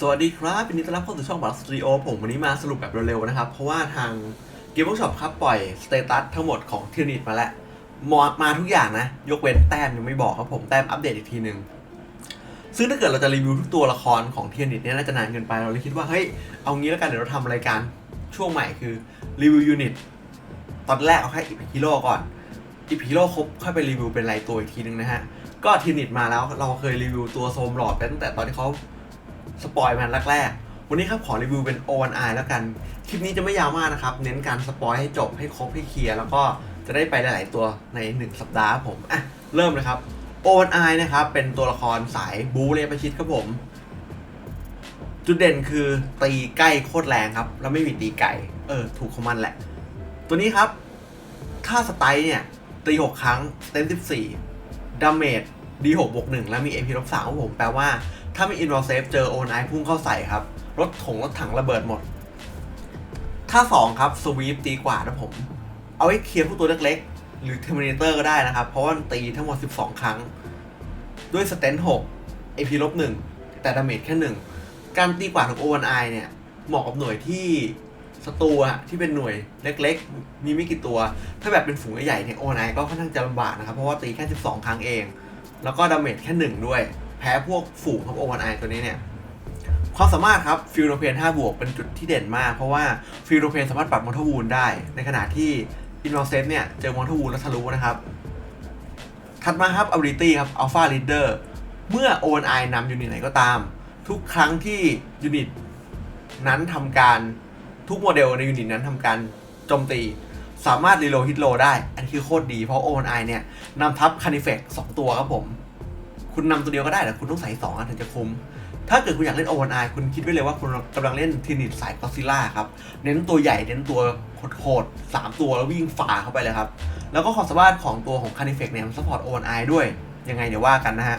สวัสดีครับยินดีต้อนรับเข้าสู่ช่องบัตสตูดิโอผมวันนี้มาสรุปแบบเร็วๆนะครับ เพราะว่าทางเกม w ์ช็อปครับปล่อยสเตตัสทั้งหมดของเทนิตมาแล้วมอดมาทุกอย่างนะ ยกเว้นแต้มยังไม่บอกครับผมแต้มอัปเดตอีกทีหนึ่งซึ่งถ้าเกิดเราจะรีวิวทุกตัวละครของเทียนิตเนี่ยน่าจะนานเกินไปเราเลยคิดว่าเฮ้ยเอางี้แล้วกันเดี๋ยวเราทำรายการช่วงใหม่คือรีวิวยูนิตตอนแรกเอาแค่อีพิฮิโร่ก่อนอีพิฮิโร่ครบค่อยไปรีวิวเป็นรายตัวอีกทีหนึงนะฮะก็เทียนิตมาแล้วเราเคยรีวิวตัวโซมหลอดไปตั้งแต่ตอนที่เขา สปอยมันแรกๆ วันนี้ครับขอรีวิวเป็น O1I แล้วกัน คลิปนี้จะไม่ยาวมากนะครับ เน้นการสปอยให้จบให้ครบให้เคลียร์ แล้วก็จะได้ไปหลาย ๆ ตัวใน 1 สัปดาห์ครับผม อะ เริ่มเลยครับ O1I นะครับ เป็นตัวละครสายบูเลประชิดครับผม จุดเด่นคือตีใกล้โคตรแรงครับ แล้วไม่มีตีไก่ เออ ถูกของมันแหละ ตัวนี้ครับ ถ้าสไตล์เนี่ย ตี 6 ครั้งสเตน14ดาเมจ D6 บวก1แล้วมี AP ลบ3ครับผมแปลว่า ถ้ามี i n v o l s a f e เจอ ONI พุ่งเข้าใส่ครับ รถถงรถถังระเบิดหมด ถ้า 2 ครับ Sweep ตีกว่านะผม เอาไว้เคลียร์พวกตัวเล็กๆ หรือ Terminator ก็ได้นะครับ เพราะว่าตีทั้งหมด 12 ครั้ง ด้วยสเตน6 AP ลบ1แต่ดาเมจแค่1การตีกว่าของ ONI เนี่ยเหมาะกับหน่วยที่ศัตรูอะที่เป็นหน่วยเล็กๆ มีไม่กี่ตัว ถ้าแบบเป็นฝูงใหญ่เนี่ย ONI ก็ค่อนข้างจะลำบากนะครับ เพราะว่าตีแค่ 12 ครั้งเอง แล้วก็ดาเมจแค่1ด้วย แพ้พวกฝูงครับโอวันไอตัวนี้เนี่ยความสามารถครับฟิลโรเพน5บวกเป็นจุดที่เด่นมาก เพราะว่าฟิลโรเพนสามารถปรับมอเทอร์วูนได้ ในขณะที่อินวอลเซฟเนี่ย เจอมอเทอร์วูนแล้วทะลุนะครับ ถัดมาครับ ability ครับ alpha leader เมื่อ ONI นำยูนิตไหนก็ตาม ทุกครั้งที่ยูนิตนั้นทำการทุกโมเดลในยูนิตนั้นทำการโจมตี สามารถรีโลฮิตโลได้ อันนี้คือโคตรดีเพราะ ONI เนี่ยนำทับคานิเฟกสองตัวครับผม คุณนำตัวเดียวก็ได้แต่คุณต้องใส่สองอันถึงจะคุ้ม ถ้าเกิดคุณอยากเล่น O1I คุณคิดไว้เลยว่าคุณกำลังเล่นทีนิตสายก็ซิล่าครับ เน้นตัวใหญ่เน้นตัวโหดๆสามตัวแล้ววิ่งฝ่าเข้าไปเลยครับ แล้วก็ความสามารถของตัวของ c a n i f e c เนี่ยมันซัพพอร์ต O1I ด้วย ยังไงเดี๋ยวว่ากันนะฮะ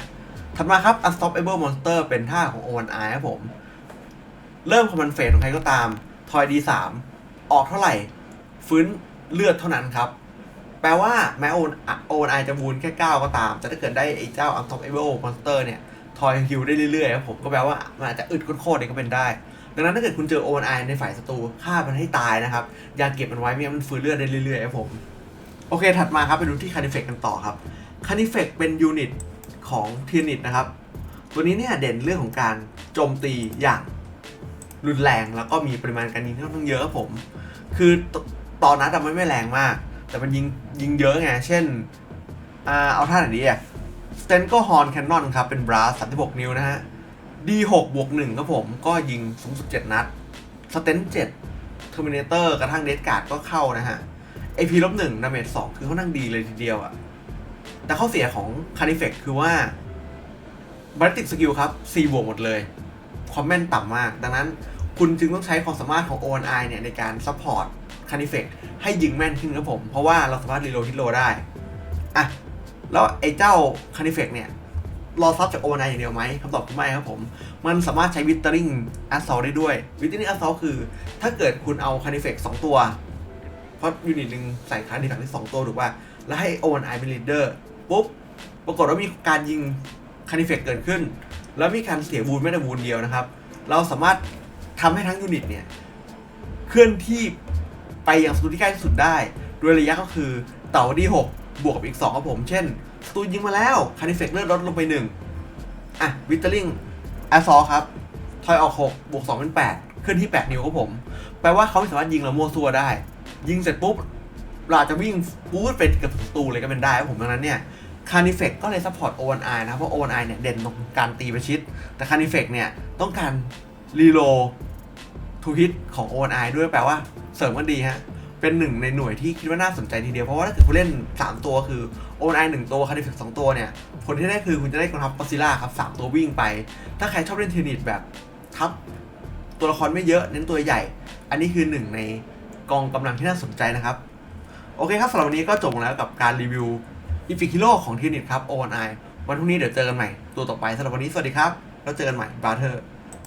ถัดมาครับ Unstoppable Monster เป็นท่าของ O1I ครับผม เริ่มคอมมานเฟสของใครก็ตามทอย D3 ออกเท่าไหร่ ฟื้นเลือดเท่านั้นครับ ลว่าแม้โอนโอนไอจะวูนแค่ 9 ก็ตาม แต่ถ้าเกิดได้ไอ้เจ้า Unstoppable Monster เตอร์เนี่ยทอยฮิวได้เรื่อยๆครับผมก็แปลว่ามันอาจจะอึดโคตรๆเนี่ยก็เป็นได้ ดังนั้นถ้าเกิดคุณเจอโอนไอในฝ่ายศัตรูฆ่ามันให้ตายนะครับ อย่าเก็บมันไว้ไม่งั้นมันฟื้นเลือดได้เรื่อยๆครับผม โอเค ถัดมาครับไปดูที่คานิเฟกกันต่อครับคานิเฟกเป็นยูนิตของเทีนิตนะครับ ตัวนี้เนี่ยเด่นเรื่องของการโจมตีอย่างรุนแรงแล้วก็มีปริมาณการยิงที่ค่อนข้างเยอะครับผม คือตตอนนัดอะมันไม่แรงมาก แต่มันยิงยิงเยอะไง เช่นอ่าเอาท่าไหนดีอะสเตนก็ฮอนแคนนอนครับ เป็นบราส36 นิ้วนะฮะ D6 บวก1ครับผมก็ยิงสูงสุด 7 นัดสเตน7เทอร์มินเตอร์กระทั่งเดสการ์ดก็เข้านะฮะ AP ลบ1ดาเมจ2คือค่อนข้างดีเลยทีเดียวอะแต่ข้อเสียของคานิเฟกคือว่าบัตติกสกิลครับ C บวกหมดเลยความแม่นต่ำมาก ดังนั้นคุณจึงต้องใช้ความสามารถของ ONI เนี่ยในการซัพพอร์ต คานิเฟกให้ยิงแม่นขึ้นครับผม เพราะว่าเราสามารถรีโหลดฮิตโลได้อะแล้วไอ้เจ้าคานิเฟกเนี่ยรอซับจาก ONI อย่างเดียวไหมคำตอบคือไม่ครับผม มันสามารถใช้วิตเตอริงแอสซอลได้ด้วย วิตเตอริงแอสซอลคือ ถ้าเกิดคุณเอาคานิเฟกสองตัว เพราะยูนิตหนึ่งใส่คานิเฟกที่สองตัวถูกป่ะ แล้วให้ ONI เป็นลีดเดอร์ปุ๊บ ปรากฏว่ามีการยิงคานิเฟกเกิดขึ้น แล้วมีการเสียบูนไม่ได้บูนเดียวนะครับ เราสามารถทำให้ทั้งยูนิตเนี่ย เคลื่อนที่ ไปยังศัตรูที่ใกล้ที่สุดได้โดยระยะก็คือเต่าดี6บวกกับอีก 2 ครับผม เช่นศัตรูยิงมาแล้วคานิเฟกเลือดลดลงไป 1 อะ วิตเตอริงแอซอครับ ทอยออก 6 บวก 2 เป็น8เคลื่อนที่ 8 นิ้วครับผม แปลว่าเขาสามารถยิงเรามัวซัวได้ ยิงเสร็จปุ๊บ เราอาจจะวิ่งปู๊ดไปกับศัตรูเลยก็เป็นได้ครับผมดังนั้นเนี่ยคานิเฟกก็เลยซัพพอร์ต ONI นะครับเพราะ ONI เนี่ยเด่นตรงการตีประชิด แต่คานิเฟกเนี่ยต้องการรีโล ทูฮิตของ ONI ด้วยแปลว่าเสริมกันดีฮะ เป็นหนึ่งในหน่วยที่คิดว่าน่าสนใจทีเดียว เพราะว่าถ้าเกิดคุณเล่น 3 ตัวคือ ONI 1ตัวคานิเฟก2ตัวเนี่ย ผลที่ได้คือคุณจะได้กองทัพกอซิล่าครับ3ตัววิ่งไป ถ้าใครชอบเล่นเทนนิสแบบทับตัวละครไม่เยอะเน้นตัวใหญ่ อันนี้คือหนึ่งในกองกำลังที่น่าสนใจนะครับ โอเคครับสำหรับวันนี้ก็จบแล้วกับการรีวิวอีฟิคิโลของเทนนิสครับ ONI วันพรุ่งนี้เดี๋ยวเจอกันใหม่ตัวต่อไปสำหรับวันนี้สวัสดีครับแล้วเจอกันใหม่บร์เทอร์